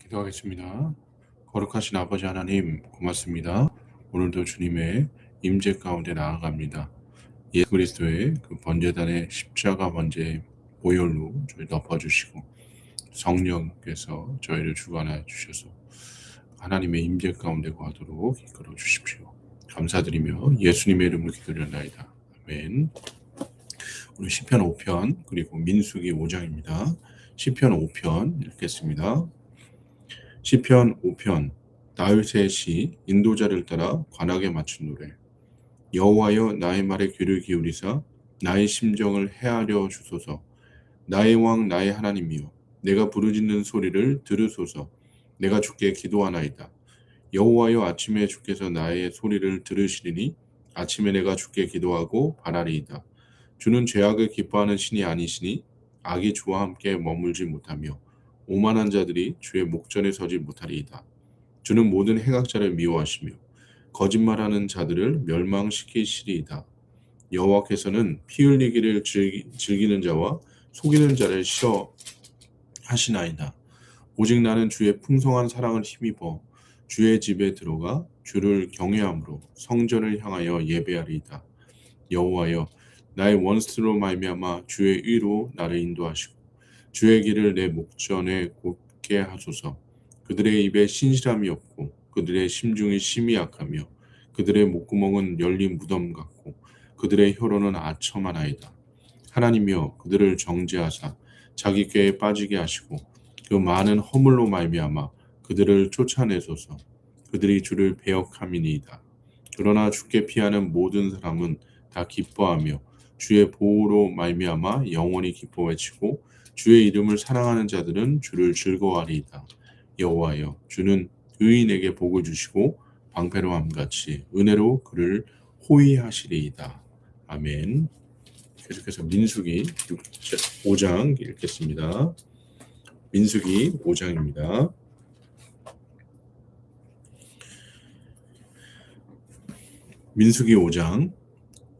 기도하겠습니다. 거룩하신 아버지 하나님 고맙습니다. 오늘도 주님의 임재 가운데 나아갑니다. 예수 그리스도의 그 번제단의 십자가 번제 보혈로 저희 덮어주시고 성령께서 저희를 주관하여 주셔서 하나님의 임재 가운데 거하도록 이끌어 주십시오. 감사드리며 예수님의 이름으로 기도드렸나이다. 아멘. 오늘 시편 5편 그리고 민수기 5장입니다. 시편 5편 읽겠습니다. 시편 5편 다윗의 시 인도자를 따라 관악에 맞춘 노래. 여호와여 나의 말에 귀를 기울이사 나의 심정을 헤아려 주소서. 나의 왕 나의 하나님이여 내가 부르짖는 소리를 들으소서. 내가 주께 기도하나이다. 여호와여 아침에 주께서 나의 소리를 들으시리니 아침에 내가 주께 기도하고 바라리이다. 주는 죄악을 기뻐하는 신이 아니시니 악이 주와 함께 머물지 못하며 오만한 자들이 주의 목전에 서지 못하리이다. 주는 모든 행악자를 미워하시며 거짓말하는 자들을 멸망시키시리이다. 여호와께서는 피 흘리기를 즐기는 자와 속이는 자를 싫어 하시나이다. 오직 나는 주의 풍성한 사랑을 힘입어 주의 집에 들어가 주를 경외함으로 성전을 향하여 예배하리이다. 여호와여 나의 원수로 말미암아 주의 의로 나를 인도하시고 주의 길을 내 목전에 곧게 하소서. 그들의 입에 신실함이 없고 그들의 심중이 심히 약하며 그들의 목구멍은 열린 무덤 같고 그들의 혀로는 아첨하나이다. 하나님이여 그들을 정죄하사 자기 꾀에 빠지게 하시고 그 많은 허물로 말미암아 그들을 쫓아내소서. 그들이 주를 배역함이니이다. 그러나 주께 피하는 모든 사람은 다 기뻐하며 주의 보호로 말미암아 영원히 기뻐 외치고 주의 이름을 사랑하는 자들은 주를 즐거워하리이다. 여호와여 주는 의인에게 복을 주시고 방패로함 같이 은혜로 그를 호위하시리이다. 아멘. 계속해서 민수기 5장 읽겠습니다. 민수기 5장입니다. 민수기 5장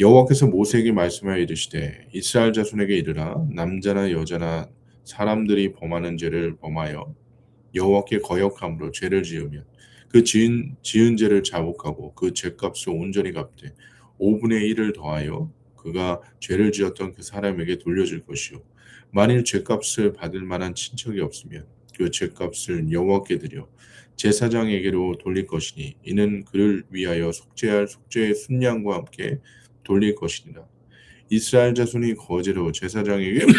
여호와께서 모세에게 말씀하여 이르시되 이스라엘 자손에게 이르라 남자나 여자나 사람들이 범하는 죄를 범하여 여호와께 거역함으로 죄를 지으면 그 지은, 지은 죄를 자복하고 그 죄값을 온전히 갚되 5분의 1을 더하여 그가 죄를 지었던 그 사람에게 돌려줄 것이요. 만일 죄값을 받을 만한 친척이 없으면 그 죄값을 여호와께 드려 제사장에게로 돌릴 것이니 이는 그를 위하여 속죄할 속죄의 순양과 함께 돌릴 것이니라. 이스라엘 자손이 거제로 제사장에게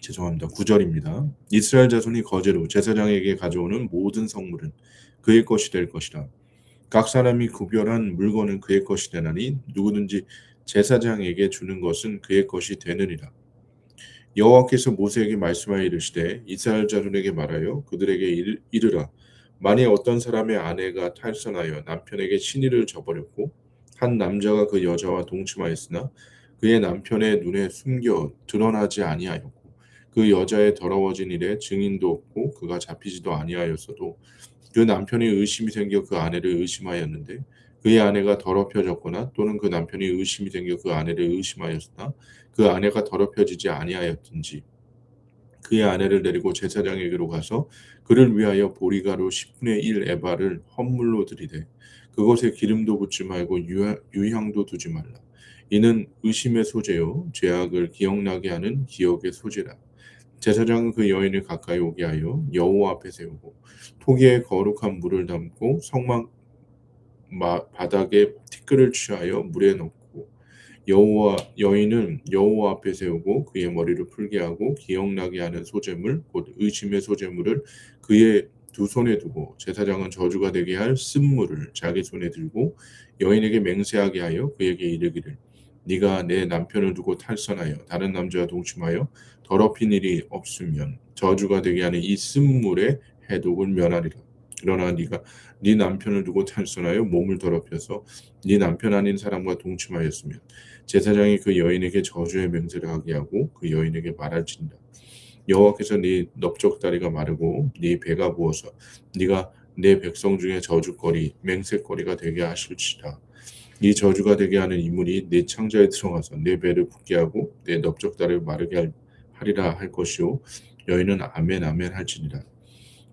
죄송합니다. 9절입니다. 이스라엘 자손이 거제로 제사장에게 가져오는 모든 성물은 그의 것이 될 것이라. 각 사람이 구별한 물건은 그의 것이 되나니 누구든지 제사장에게 주는 것은 그의 것이 되느니라. 여호와께서 모세에게 말씀하여 이르시되 이스라엘 자손에게 말하여 그들에게 이르라 만일 어떤 사람의 아내가 탈선하여 남편에게 신의를 저버렸고 한 남자가 그 여자와 동침하였으나 그의 남편의 눈에 숨겨 드러나지 아니하였고 그 여자의 더러워진 일에 증인도 없고 그가 잡히지도 아니하였어도 그 남편이 의심이 생겨 그 아내를 의심하였는데 그의 아내가 더럽혀졌거나 또는 그 남편이 의심이 생겨 그 아내를 의심하였으나 그 아내가 더럽혀지지 아니하였든지 그의 아내를 데리고 제사장에게로 가서 그를 위하여 보리가루 10분의 1 에바를 헌물로 드리되 그것에 기름도 붓지 말고 유향도 두지 말라. 이는 의심의 소재요 죄악을 기억나게 하는 기억의 소재라. 제사장은 그 여인을 가까이 오게 하여 여호와 앞에 세우고 토기에 거룩한 물을 담고 성막 바닥에 티끌을 취하여 물에 넣고 여호와 여인은 여호와 앞에 세우고 그의 머리를 풀게 하고 기억나게 하는 소재물 곧 의심의 소재물을 그의 두 손에 두고 제사장은 저주가 되게 할 쓴물을 자기 손에 들고 여인에게 맹세하게 하여 그에게 이르기를 네가 내 남편을 두고 탈선하여 다른 남자와 동침하여 더럽힌 일이 없으면 저주가 되게 하는 이 쓴물의 해독을 면하리라. 그러나 네가 네 남편을 두고 탈선하여 몸을 더럽혀서 네 남편 아닌 사람과 동침하였으면 제사장이 그 여인에게 저주의 맹세를 하게 하고 그 여인에게 말할지니라 여호와께서 네 넓적다리가 마르고 네 배가 부어서 네가 내 백성 중에 저주거리 맹세거리가 되게 하실지라 이 저주가 되게 하는 이물이 내 창자에 들어가서 내 배를 붓게 하고 내 넓적다리를 마르게 할- 하리라 할 것이요. 여인은 아멘 아멘 할지니라.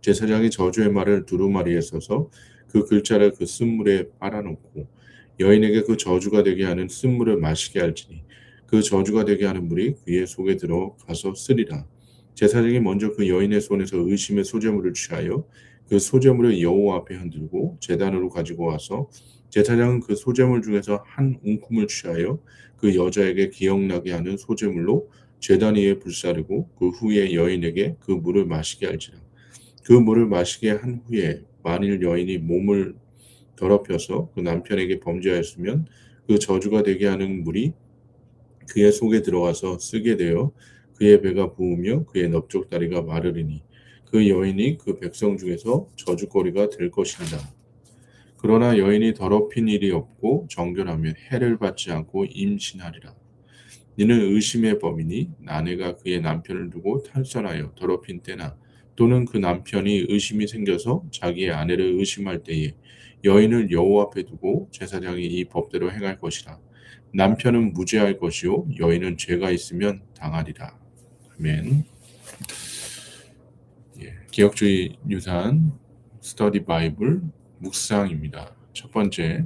제사장이 저주의 말을 두루마리에 써서 그 글자를 그 쓴물에 빨아놓고 여인에게 그 저주가 되게 하는 쓴물을 마시게 할지니 그 저주가 되게 하는 물이 그의 속에 들어가서 쓰리라 제사장이 먼저 그 여인의 손에서 의심의 소재물을 취하여 그 소재물을 여호와 앞에 흔들고 제단으로 가지고 와서 제사장은 그 소재물 중에서 한 웅큼을 취하여 그 여자에게 기억나게 하는 소재물로 제단 위에 불사르고 그 후에 여인에게 그 물을 마시게 할지라. 그 물을 마시게 한 후에 만일 여인이 몸을 더럽혀서 그 남편에게 범죄하였으면 그 저주가 되게 하는 물이 그의 속에 들어가서 쓰게 되어 그의 배가 부으며 그의 넓적다리가 마르리니 그 여인이 그 백성 중에서 저주거리가 될 것이다. 그러나 여인이 더럽힌 일이 없고 정결하면 해를 받지 않고 임신하리라. 이는 의심의 범이니 아내가 그의 남편을 두고 탈선하여 더럽힌 때나 또는 그 남편이 의심이 생겨서 자기의 아내를 의심할 때에 여인을 여호와 앞에 두고 제사장이 이 법대로 행할 것이라. 남편은 무죄할 것이요 여인은 죄가 있으면 당하리라. 아멘. 예, 기억주의 유산 스터디 바이블 묵상입니다. 첫 번째,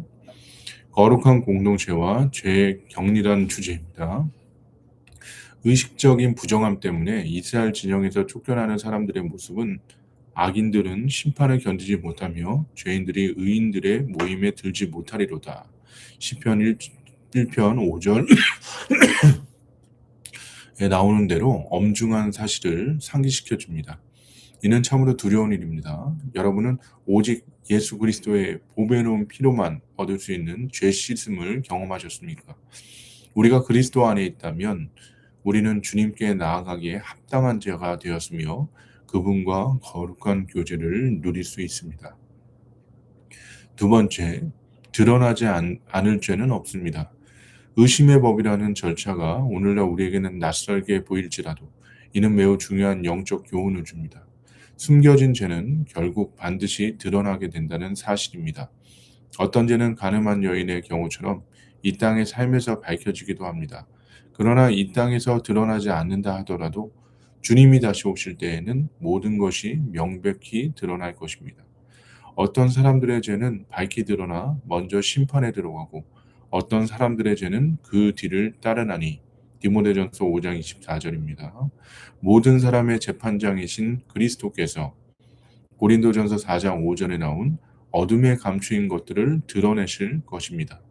거룩한 공동체와 죄의 격리라는 주제입니다. 의식적인 부정함 때문에 이스라엘 진영에서 쫓겨나는 사람들의 모습은 악인들은 심판을 견디지 못하며 죄인들이 의인들의 모임에 들지 못하리로다. 시편 1, 1편 5절 에 나오는 대로 엄중한 사실을 상기시켜 줍니다. 이는 참으로 두려운 일입니다. 여러분은 오직 예수 그리스도의 보배로운 피로만 얻을 수 있는 죄 씻음을 경험하셨습니까? 우리가 그리스도 안에 있다면 우리는 주님께 나아가기에 합당한 자가 되었으며 그분과 거룩한 교제를 누릴 수 있습니다. 두 번째, 드러나지 않, 않을 죄는 없습니다. 의심의 법이라는 절차가 오늘날 우리에게는 낯설게 보일지라도 이는 매우 중요한 영적 교훈을 줍니다. 숨겨진 죄는 결국 반드시 드러나게 된다는 사실입니다. 어떤 죄는 가늠한 여인의 경우처럼 이 땅의 삶에서 밝혀지기도 합니다. 그러나 이 땅에서 드러나지 않는다 하더라도 주님이 다시 오실 때에는 모든 것이 명백히 드러날 것입니다. 어떤 사람들의 죄는 밝히 드러나 먼저 심판에 들어가고 어떤 사람들의 죄는 그 뒤를 따르나니 디모데전서 5장 24절입니다. 모든 사람의 재판장이신 그리스도께서 고린도전서 4장 5절에 나온 어둠에 감추인 것들을 드러내실 것입니다.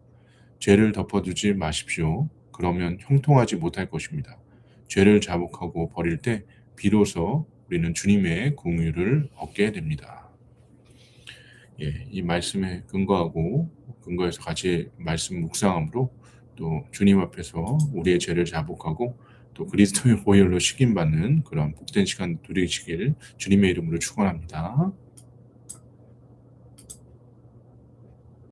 죄를 덮어두지 마십시오. 그러면 형통하지 못할 것입니다. 죄를 자복하고 버릴 때 비로소 우리는 주님의 공유를 얻게 됩니다. 예, 이 말씀에 근거하고 근거해서 같이 말씀 묵상함으로 또 주님 앞에서 우리의 죄를 자복하고 또 그리스도의 보혈로 식임 받는 그런 복된 시간 누리시길 주님의 이름으로 축원합니다.